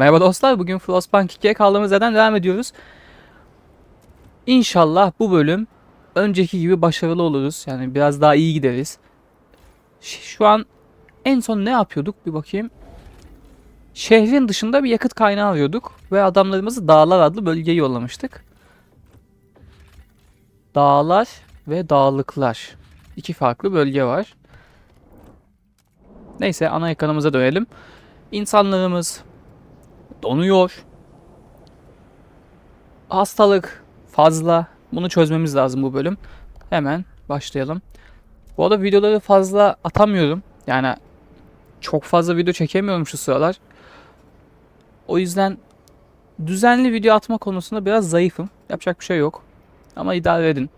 Merhaba dostlar, bugün Frostpunk 2'ye kaldığımız yerden devam ediyoruz. İnşallah bu bölüm önceki gibi başarılı oluruz. Yani biraz daha iyi gideriz. Şu an en son ne yapıyorduk bir bakayım. Şehrin dışında bir yakıt kaynağı arıyorduk ve adamlarımızı Dağlar adlı bölgeye yollamıştık. Dağlar ve dağlıklar. İki farklı bölge var. Neyse ana ekranımıza dönelim. İnsanlarımız donuyor. Hastalık fazla. Bunu çözmemiz lazım bu bölüm. Hemen başlayalım. Bu arada videoları fazla atamıyorum. Yani çok fazla video çekemiyorum şu sıralar. O yüzden düzenli video atma konusunda biraz zayıfım. Yapacak bir şey yok. Ama idare edin.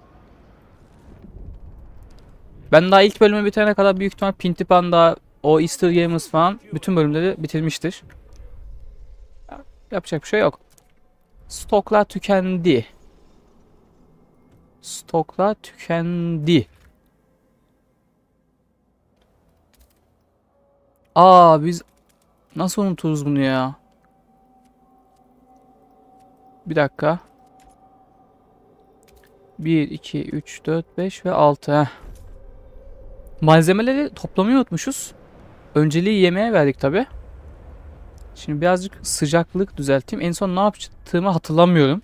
Ben daha ilk bölümü bitirene kadar büyük ihtimal Pinti Panda, o Easter Gamers falan bütün bölümleri bitirmiştir. Yapacak bir şey yok. Stoklar tükendi. Stoklar tükendi. Aa biz nasıl unuturuz bunu ya? Bir dakika. 1, 2, 3, 4, 5 ve 6. Heh. Malzemeleri toplamayı unutmuşuz. Önceliği yemeğe verdik tabi. Şimdi birazcık sıcaklık düzelteyim. En son ne yaptığımı hatırlamıyorum.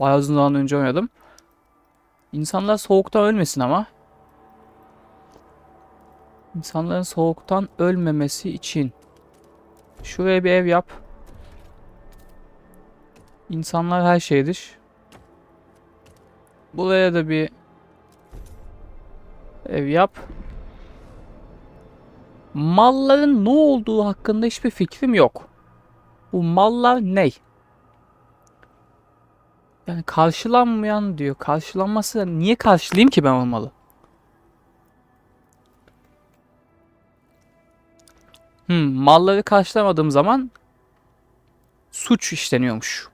Bayağı uzun zaman önce oynadım. İnsanlar soğuktan ölmesin ama. İnsanların soğuktan ölmemesi için. Şuraya bir ev yap. İnsanlar her şeydir. Buraya da bir ev yap. Malların ne olduğu hakkında hiçbir fikrim yok. Bu mallar ne? Yani karşılanmayan diyor. Karşılanması niye karşılayayım ki ben o malı? Hmm, malları karşılamadığım zaman suç işleniyormuş.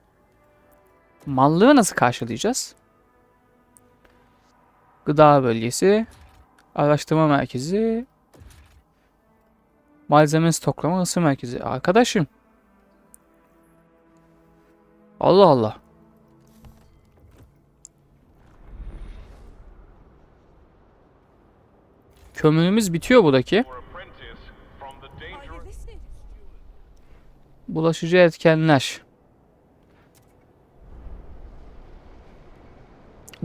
Malları nasıl karşılayacağız? Gıda bölgesi, araştırma merkezi, malzeme stoklama ısı merkezi. Arkadaşım. Allah Allah. Kömürümüz bitiyor buradaki. Bulaşıcı etkenler.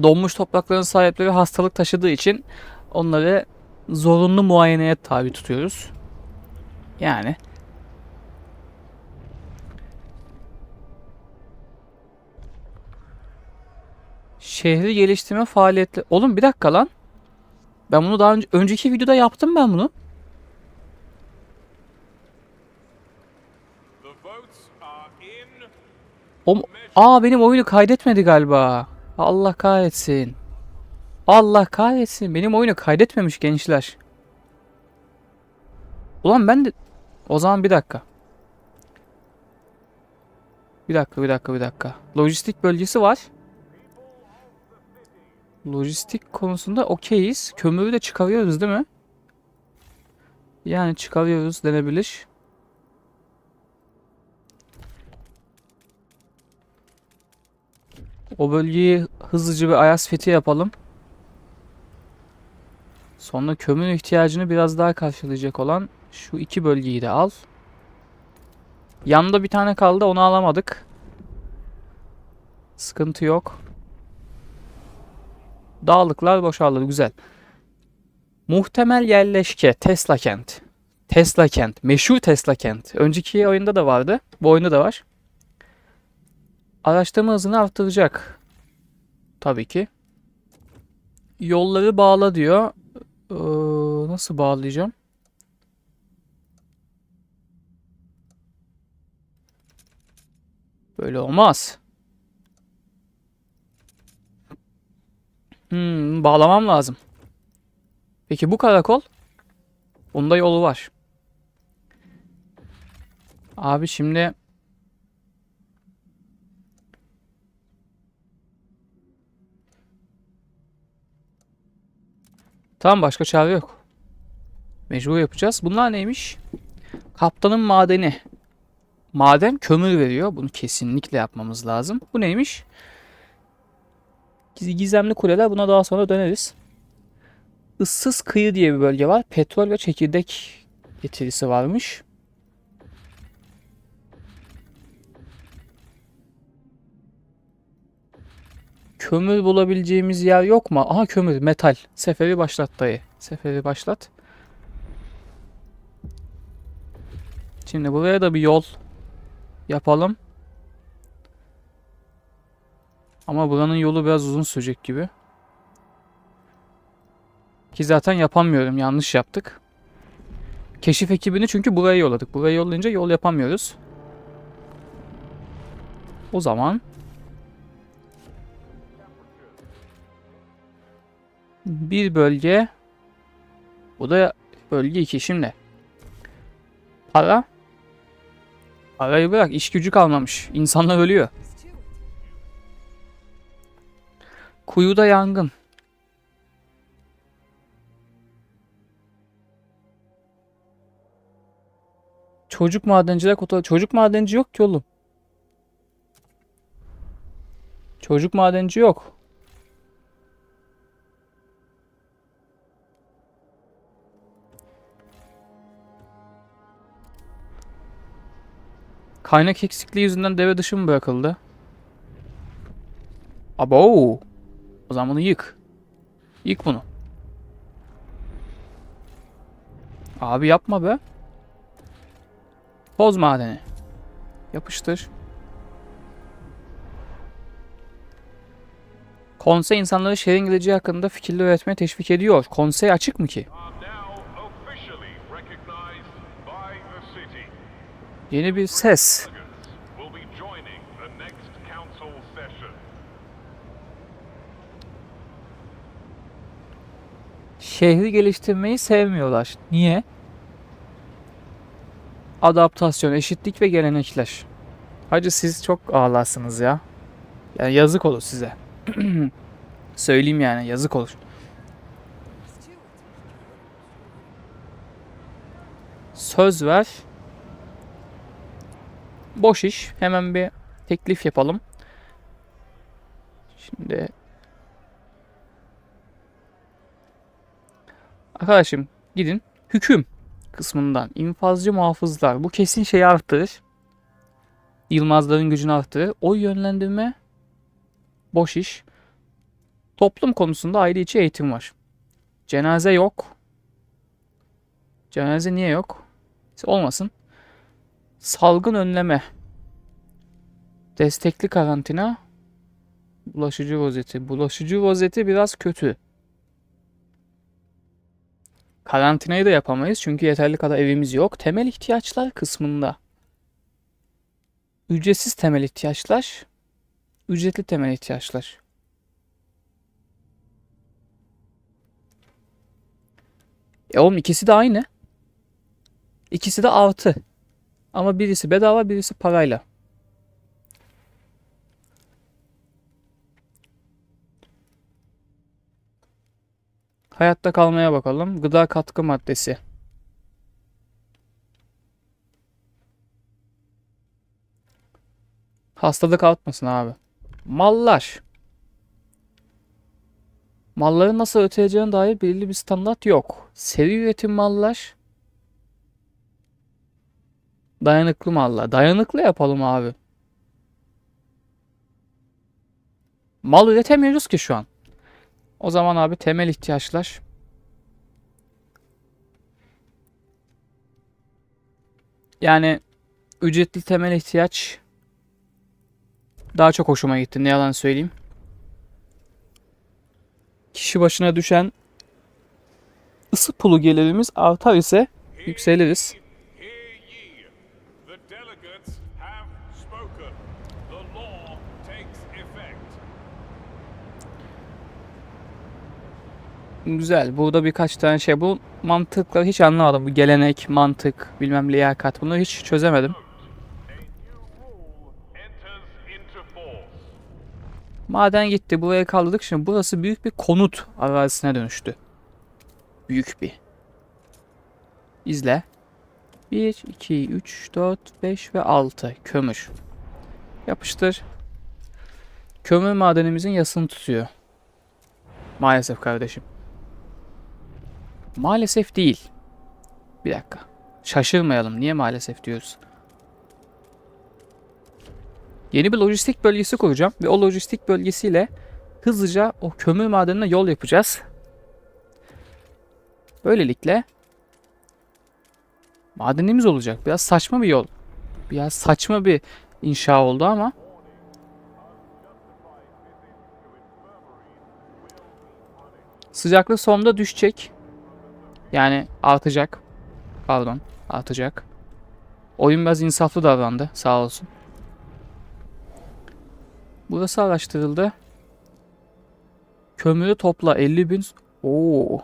Donmuş toprakların sahipleri hastalık taşıdığı için onları zorunlu muayeneye tabi tutuyoruz. Yani Şehri geliştirme faaliyetleri. Oğlum bir dakika lan. Ben bunu daha önce önceki videoda yaptım ben bunu. O, aa benim oyunu kaydetmedi galiba. Allah kahretsin. Allah kahretsin. Benim oyunu kaydetmemiş gençler. Ulan ben de... O zaman bir dakika. Bir dakika, bir dakika, bir dakika. Lojistik bölgesi var. Lojistik konusunda okeyiz. Kömürü de çıkarıyoruz değil mi? Yani çıkarıyoruz denebilir. O bölgeyi hızlıca bir ayaz fethi yapalım. Sonra kömür ihtiyacını biraz daha karşılayacak olan şu iki bölgeyi de al. Yanında bir tane kaldı onu alamadık. Sıkıntı yok. Dağlıklar boşaldı güzel. Muhtemel yerleşke Tesla kent. Tesla kent. Meşhur Tesla kent. Önceki oyunda da vardı. Bu oyunda da var. Araştırma hızını arttıracak. Tabii ki. Yolları bağla diyor. Ee, nasıl bağlayacağım? Böyle olmaz. Hmm, bağlamam lazım. Peki bu karakol? Bunda yolu var. Abi şimdi Tamam başka çare yok. Mecbur yapacağız. Bunlar neymiş? Kaptanın madeni. maden kömür veriyor. Bunu kesinlikle yapmamız lazım. Bu neymiş? Giz- Gizemli kuleler buna daha sonra döneriz. Issız kıyı diye bir bölge var. Petrol ve çekirdek getirisi varmış. Kömür bulabileceğimiz yer yok mu? Aha kömür, metal. Seferi başlat dayı. Seferi başlat. Şimdi buraya da bir yol yapalım. Ama buranın yolu biraz uzun sürecek gibi. Ki zaten yapamıyorum. Yanlış yaptık. Keşif ekibini çünkü buraya yolladık. Buraya yollayınca yol yapamıyoruz. O zaman bir bölge bu da bölge 2 şimdi. Para Parayı bırak iş gücü kalmamış. İnsanlar ölüyor. Kuyuda yangın. Çocuk madenciler kota çocuk madenci yok ki oğlum. Çocuk madenci yok. Kaynak eksikliği yüzünden deve dışı mı bırakıldı? Abo. O zaman bunu yık. Yık bunu. Abi yapma be. Toz madeni. Yapıştır. Konsey insanları şehrin geleceği hakkında fikirler üretmeye teşvik ediyor. Konsey açık mı ki? Yeni bir ses. Şehri geliştirmeyi sevmiyorlar. Niye? Adaptasyon, eşitlik ve gelenekler. Hacı siz çok ağlarsınız ya. Yani yazık olur size. Söyleyeyim yani yazık olur. Söz ver. Boş iş. Hemen bir teklif yapalım. Şimdi Arkadaşım gidin hüküm kısmından infazcı muhafızlar bu kesin şeyi arttırır. Yılmazların gücünü arttırır. Oy yönlendirme boş iş. Toplum konusunda aile içi eğitim var. Cenaze yok. Cenaze niye yok? Olmasın. Salgın önleme. Destekli karantina. Bulaşıcı rozeti. Bulaşıcı rozeti biraz kötü. Karantinayı da yapamayız çünkü yeterli kadar evimiz yok. Temel ihtiyaçlar kısmında. Ücretsiz temel ihtiyaçlar, ücretli temel ihtiyaçlar. E oğlum ikisi de aynı. İkisi de artı. Ama birisi bedava, birisi parayla. Hayatta kalmaya bakalım. Gıda katkı maddesi. Hastalık artmasın abi. Mallar. Malların nasıl öteceğine dair belirli bir standart yok. Seri üretim mallar. Dayanıklı mallar. Dayanıklı yapalım abi. Mal üretemiyoruz ki şu an. O zaman abi temel ihtiyaçlar. Yani ücretli temel ihtiyaç daha çok hoşuma gitti ne yalan söyleyeyim. Kişi başına düşen ısı pulu gelirimiz artar ise yükseliriz. Güzel. Burada birkaç tane şey. Bu mantıkları hiç anlamadım. Bu gelenek, mantık, bilmem liyakat. Bunları hiç çözemedim. Maden gitti. Buraya kaldırdık. Şimdi burası büyük bir konut arazisine dönüştü. Büyük bir. İzle. 1, 2, 3, 4, 5 ve 6 kömür. Yapıştır. Kömür madenimizin yasını tutuyor. Maalesef kardeşim. Maalesef değil. Bir dakika. Şaşırmayalım. Niye maalesef diyoruz? Yeni bir lojistik bölgesi kuracağım ve o lojistik bölgesiyle hızlıca o kömür madenine yol yapacağız. Böylelikle madenimiz olacak. Biraz saçma bir yol. Biraz saçma bir inşa oldu ama sıcaklık sonunda düşecek. Yani artacak. Pardon, artacak. Oyun biraz insaflı davrandı, sağ olsun. Burası araştırıldı. Kömürü topla 50 bin. Oo.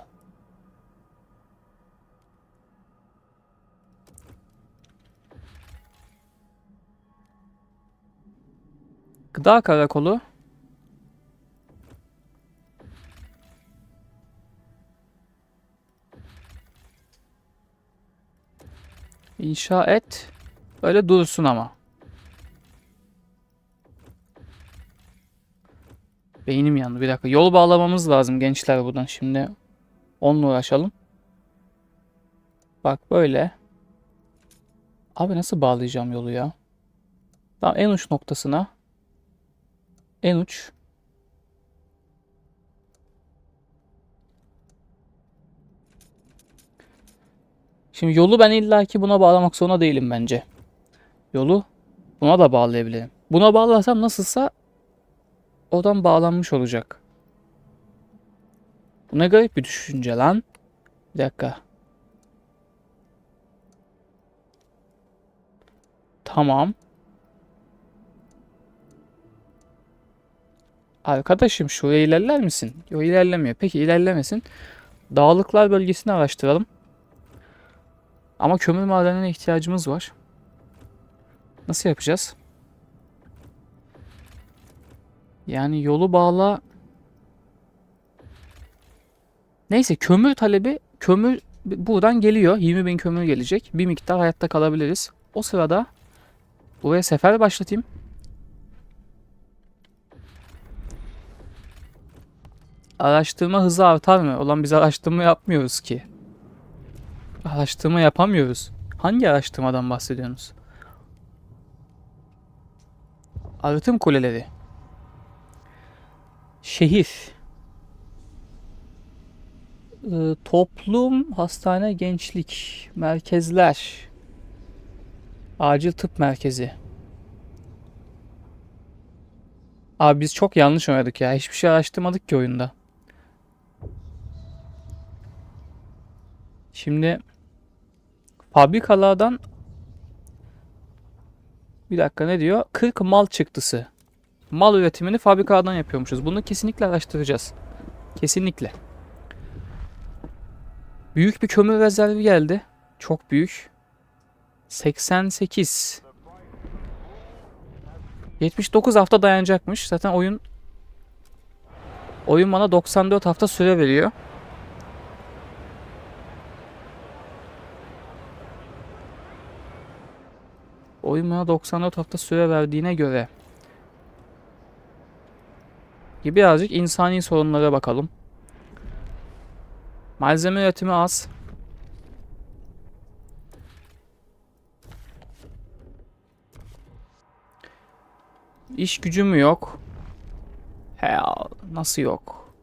Gıda karakolu. İnşa et. Öyle dursun ama. Beynim yandı. Bir dakika. Yol bağlamamız lazım gençler buradan. Şimdi onunla uğraşalım. Bak böyle. Abi nasıl bağlayacağım yolu ya? Tamam en uç noktasına. En uç. Şimdi yolu ben illaki buna bağlamak zorunda değilim bence. Yolu buna da bağlayabilirim. Buna bağlasam nasılsa oradan bağlanmış olacak. Bu ne garip bir düşünce lan. Bir dakika. Tamam. Arkadaşım şuraya ilerler misin? Yok ilerlemiyor. Peki ilerlemesin. Dağlıklar bölgesini araştıralım. Ama kömür madenine ihtiyacımız var. Nasıl yapacağız? Yani yolu bağla. Neyse kömür talebi kömür buradan geliyor. 20 bin kömür gelecek. Bir miktar hayatta kalabiliriz. O sırada buraya sefer başlatayım. Araştırma hızı artar mı? Ulan biz araştırma yapmıyoruz ki. Araştırma yapamıyoruz. Hangi araştırmadan bahsediyorsunuz? Arıtım kuleleri. Şehir. Ee, toplum, hastane, gençlik, merkezler. Acil tıp merkezi. Abi biz çok yanlış oynadık ya. Hiçbir şey araştırmadık ki oyunda. Şimdi fabrikalardan bir dakika ne diyor? 40 mal çıktısı. Mal üretimini fabrikalardan yapıyormuşuz. Bunu kesinlikle araştıracağız. Kesinlikle. Büyük bir kömür rezervi geldi. Çok büyük. 88. 79 hafta dayanacakmış. Zaten oyun oyun bana 94 hafta süre veriyor. Oyun bana 94 hafta süre verdiğine göre birazcık insani sorunlara bakalım. Malzeme üretimi az. İş gücü mü yok? He nasıl yok?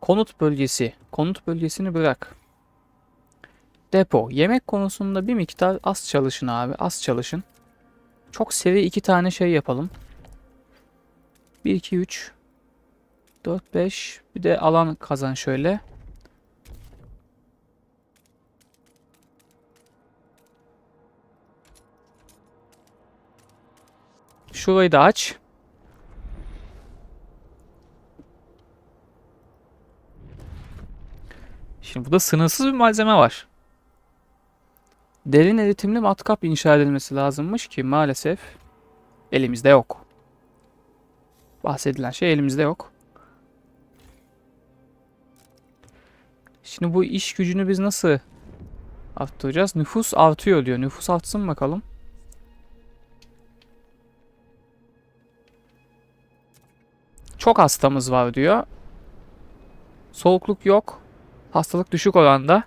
Konut bölgesi. Konut bölgesini bırak. Depo. Yemek konusunda bir miktar az çalışın abi. Az çalışın. Çok seri iki tane şey yapalım. 1, 2, 3, 4, 5. Bir de alan kazan şöyle. Şurayı da aç. Şimdi burada sınırsız bir malzeme var. Derin eritimli matkap inşa edilmesi lazımmış ki maalesef elimizde yok. Bahsedilen şey elimizde yok. Şimdi bu iş gücünü biz nasıl arttıracağız? Nüfus artıyor diyor. Nüfus artsın bakalım. Çok hastamız var diyor. Soğukluk yok. Hastalık düşük oranda.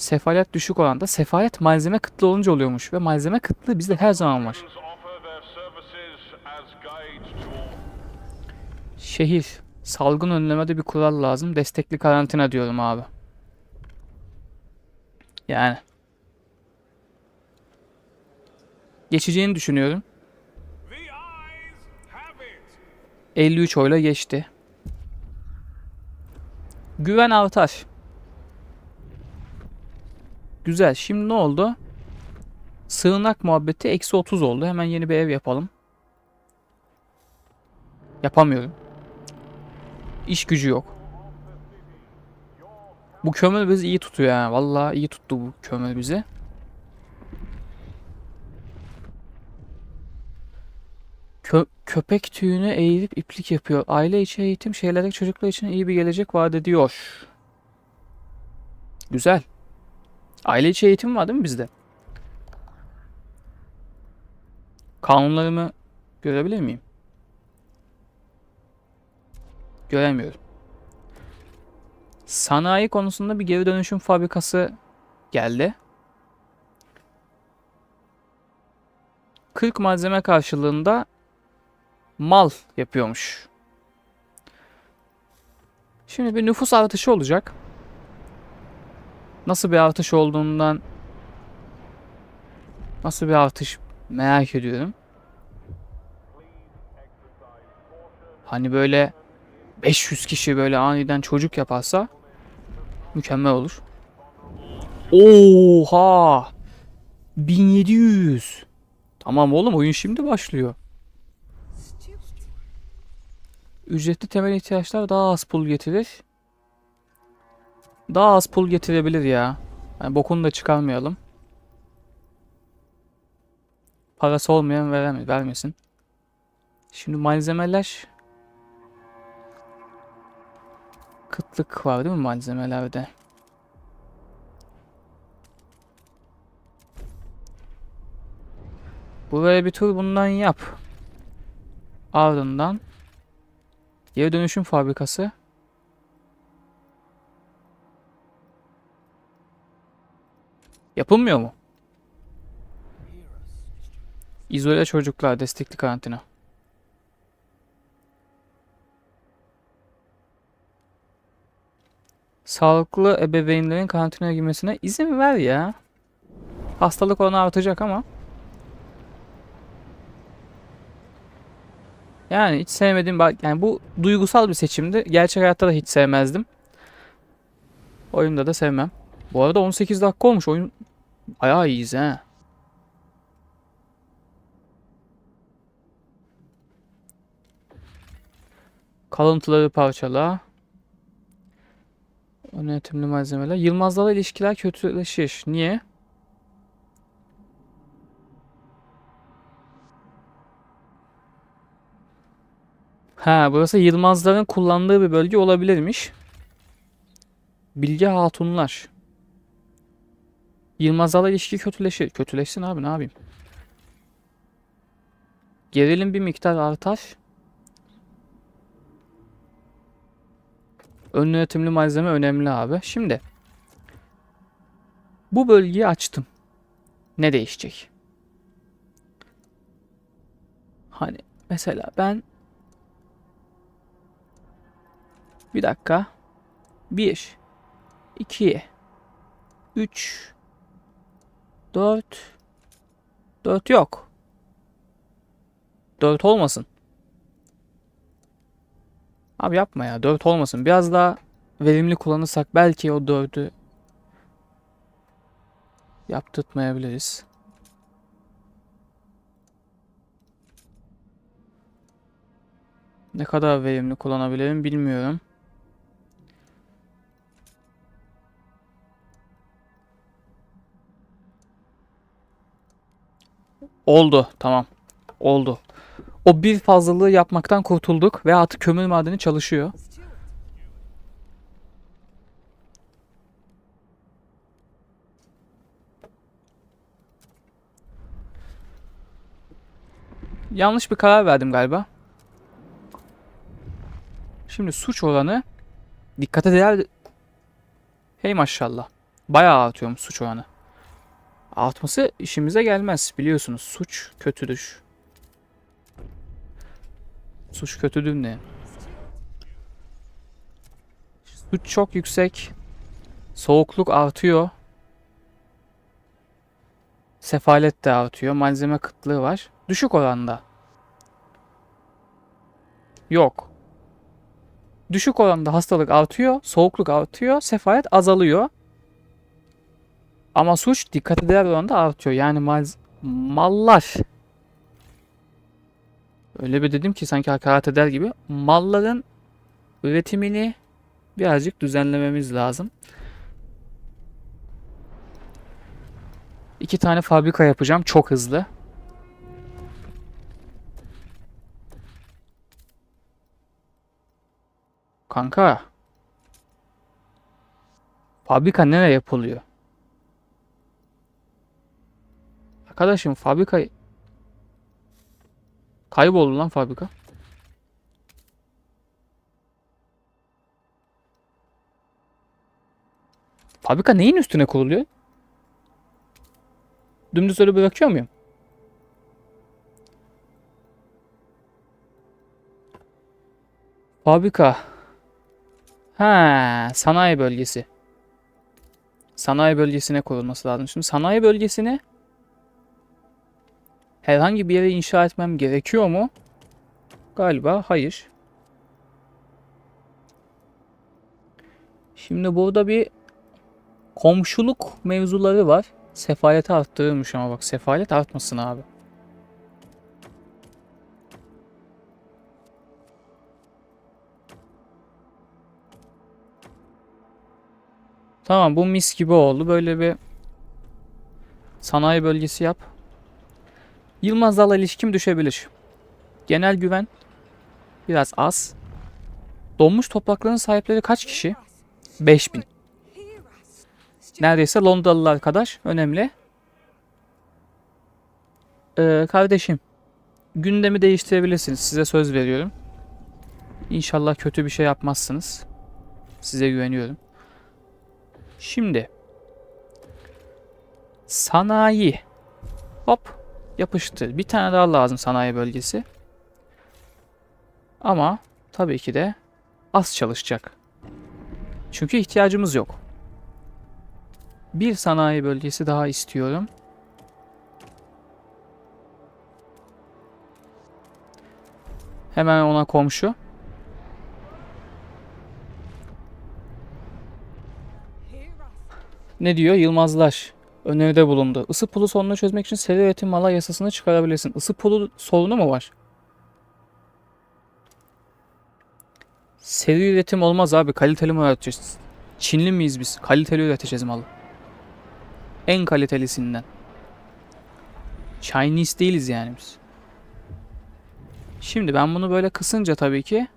Sefalet düşük oranda. Sefalet malzeme kıtlığı olunca oluyormuş ve malzeme kıtlığı bizde her zaman var. Şehir. Salgın önlemede bir kural lazım. Destekli karantina diyorum abi. Yani. Geçeceğini düşünüyorum. The eyes have it. 53 oyla geçti. Güven artar. Güzel. Şimdi ne oldu? Sığınak muhabbeti eksi 30 oldu. Hemen yeni bir ev yapalım. Yapamıyorum. İş gücü yok. Bu kömür bizi iyi tutuyor ha. Vallahi iyi tuttu bu kömür bizi. Kö- köpek tüyünü eğirip iplik yapıyor. Aile içi eğitim şeylerdeki çocuklar için iyi bir gelecek vaat ediyor. Güzel. Aile içi eğitim var değil mi bizde? Kanunlarımı görebilir miyim? Göremiyorum. Sanayi konusunda bir geri dönüşüm fabrikası geldi. 40 malzeme karşılığında mal yapıyormuş. Şimdi bir nüfus artışı olacak. Nasıl bir artış olduğundan nasıl bir artış merak ediyorum. Hani böyle 500 kişi böyle aniden çocuk yaparsa mükemmel olur. Oha! 1700. Tamam oğlum oyun şimdi başlıyor. Ücretli temel ihtiyaçlar daha az pul getirir. Daha az pul getirebilir ya. Yani bokunu da çıkarmayalım. Parası olmayan veremez, vermesin. Şimdi malzemeler kıtlık var değil mi malzemelerde? Buraya bir tur bundan yap. Ardından Geri dönüşüm fabrikası. Yapılmıyor mu? İzole çocuklar destekli karantina. Sağlıklı ebeveynlerin karantinaya girmesine izin ver ya. Hastalık oranı artacak ama. Yani hiç sevmediğim bak yani bu duygusal bir seçimdi. Gerçek hayatta da hiç sevmezdim. Oyunda da sevmem. Bu arada 18 dakika olmuş oyun. Bayağı iyiyiz ha. Kalıntıları parçala. Yönetimli malzemeler. Yılmazlarla ilişkiler kötüleşir. Niye? Ha, burası Yılmazların kullandığı bir bölge olabilirmiş. Bilge Hatunlar. Yılmazlarla ilişki kötüleşir. Kötüleşsin abi ne yapayım? Gerilim bir miktar artar. Ön yönetimli malzeme önemli abi. Şimdi bu bölgeyi açtım. Ne değişecek? Hani mesela ben Bir dakika. 1 2 3 4 4 yok. 4 olmasın. Abi yapma ya 4 olmasın. Biraz daha verimli kullanırsak belki o 4'ü yaptırtmayabiliriz. Ne kadar verimli kullanabilirim bilmiyorum. Oldu. Tamam. Oldu. O bir fazlalığı yapmaktan kurtulduk ve artık kömür madeni çalışıyor. Yanlış bir karar verdim galiba. Şimdi suç oranı dikkate değer... Hey maşallah. Bayağı artıyorum suç oranı. Artması işimize gelmez biliyorsunuz. Suç kötüdür. Suç kötüdür ne? Suç çok yüksek. Soğukluk artıyor. Sefalet de artıyor. Malzeme kıtlığı var. Düşük oranda. Yok. Düşük oranda hastalık artıyor, soğukluk artıyor, sefalet azalıyor. Ama suç dikkat değer oranda artıyor. Yani mal, mallar öyle bir dedim ki sanki hakaret eder gibi malların üretimini birazcık düzenlememiz lazım. İki tane fabrika yapacağım çok hızlı. Kanka. Fabrika nereye yapılıyor? Arkadaşım fabrika kayboldu lan fabrika. Fabrika neyin üstüne kuruluyor? Dümdüz öyle bırakıyor muyum? Fabrika. Ha, sanayi bölgesi. Sanayi bölgesine kurulması lazım. Şimdi sanayi bölgesine herhangi bir yere inşa etmem gerekiyor mu? Galiba hayır. Şimdi burada bir komşuluk mevzuları var. Sefaleti arttırılmış ama bak sefalet artmasın abi. Tamam bu mis gibi oldu. Böyle bir sanayi bölgesi yap. Yılmazlarla ilişkim düşebilir. Genel güven biraz az. Donmuş toprakların sahipleri kaç kişi? 5000. Neredeyse Londralı arkadaş. Önemli. Ee, kardeşim. Gündemi değiştirebilirsiniz. Size söz veriyorum. İnşallah kötü bir şey yapmazsınız. Size güveniyorum. Şimdi sanayi hop yapıştır. Bir tane daha lazım sanayi bölgesi. Ama tabii ki de az çalışacak. Çünkü ihtiyacımız yok. Bir sanayi bölgesi daha istiyorum. Hemen ona komşu. Ne diyor? Yılmazlar öneride bulundu. Isı pulu sorununu çözmek için seri üretim mala yasasını çıkarabilirsin. Isı pulu sorunu mu var? Seri üretim olmaz abi. Kaliteli mi üreteceğiz? Çinli miyiz biz? Kaliteli üreteceğiz malı. En kalitelisinden. Chinese değiliz yani biz. Şimdi ben bunu böyle kısınca tabii ki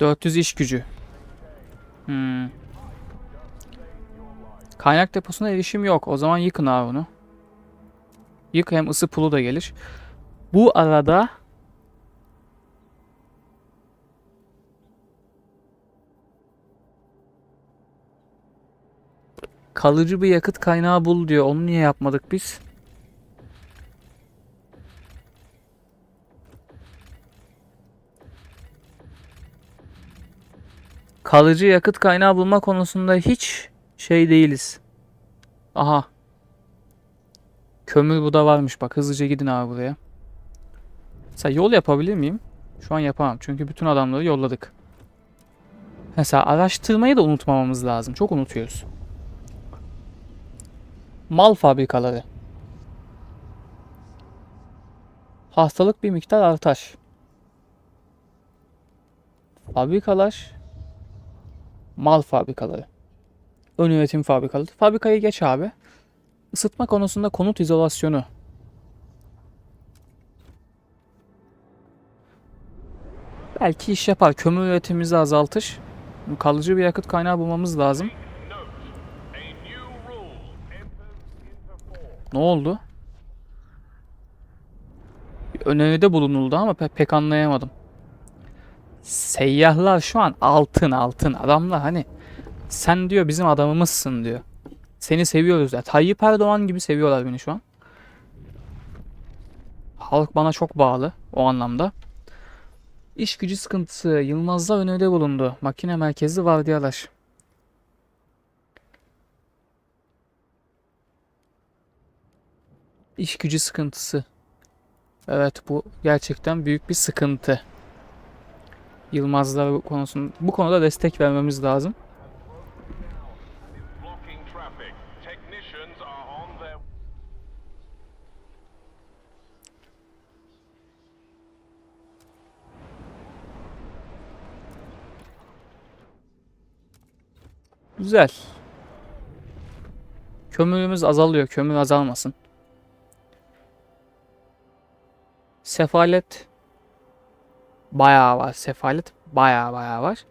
400 iş gücü. Hmm. Kaynak deposuna erişim yok. O zaman yıkın abi bunu. Yık hem ısı pulu da gelir. Bu arada kalıcı bir yakıt kaynağı bul diyor. Onu niye yapmadık biz? Kalıcı yakıt kaynağı bulma konusunda hiç şey değiliz. Aha. Kömür bu da varmış bak hızlıca gidin abi buraya. Mesela yol yapabilir miyim? Şu an yapamam çünkü bütün adamları yolladık. Mesela araştırmayı da unutmamamız lazım. Çok unutuyoruz. Mal fabrikaları. Hastalık bir miktar artar. Fabrikalar mal fabrikaları, ön üretim fabrikaları. Fabrikayı geç abi. Isıtma konusunda konut izolasyonu. Belki iş yapar. Kömür üretimimizi azaltış. Kalıcı bir yakıt kaynağı bulmamız lazım. Ne oldu? Bir öneride bulunuldu ama pek, pek anlayamadım. Seyyahlar şu an altın altın adamlar hani sen diyor bizim adamımızsın diyor. Seni seviyoruz ya. Tayyip Erdoğan gibi seviyorlar beni şu an. Halk bana çok bağlı o anlamda. İş gücü sıkıntısı. Yılmaz'da öneride bulundu. Makine merkezi vardiyalar. İş gücü sıkıntısı. Evet bu gerçekten büyük bir sıkıntı. Yılmazlar konusunda bu konuda destek vermemiz lazım. Güzel. Kömürümüz azalıyor. Kömür azalmasın. Sefalet bayağı var. Sefalet bayağı bayağı var.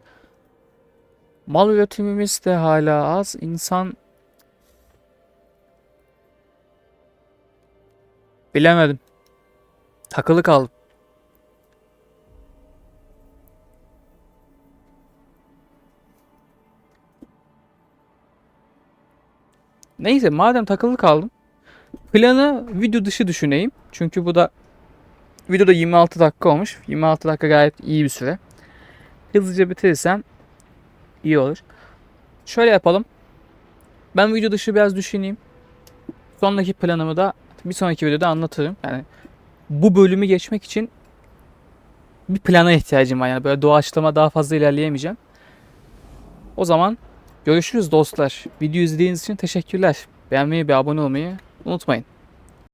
Mal üretimimiz de hala az. İnsan bilemedim. Takılı kaldım. Neyse madem takılı kaldım. Planı video dışı düşüneyim. Çünkü bu da videoda 26 dakika olmuş. 26 dakika gayet iyi bir süre. Hızlıca bitirirsem iyi olur. Şöyle yapalım. Ben video dışı biraz düşüneyim. Sonraki planımı da bir sonraki videoda anlatırım. Yani bu bölümü geçmek için bir plana ihtiyacım var. Yani böyle doğaçlama daha fazla ilerleyemeyeceğim. O zaman görüşürüz dostlar. Video izlediğiniz için teşekkürler. Beğenmeyi ve abone olmayı unutmayın.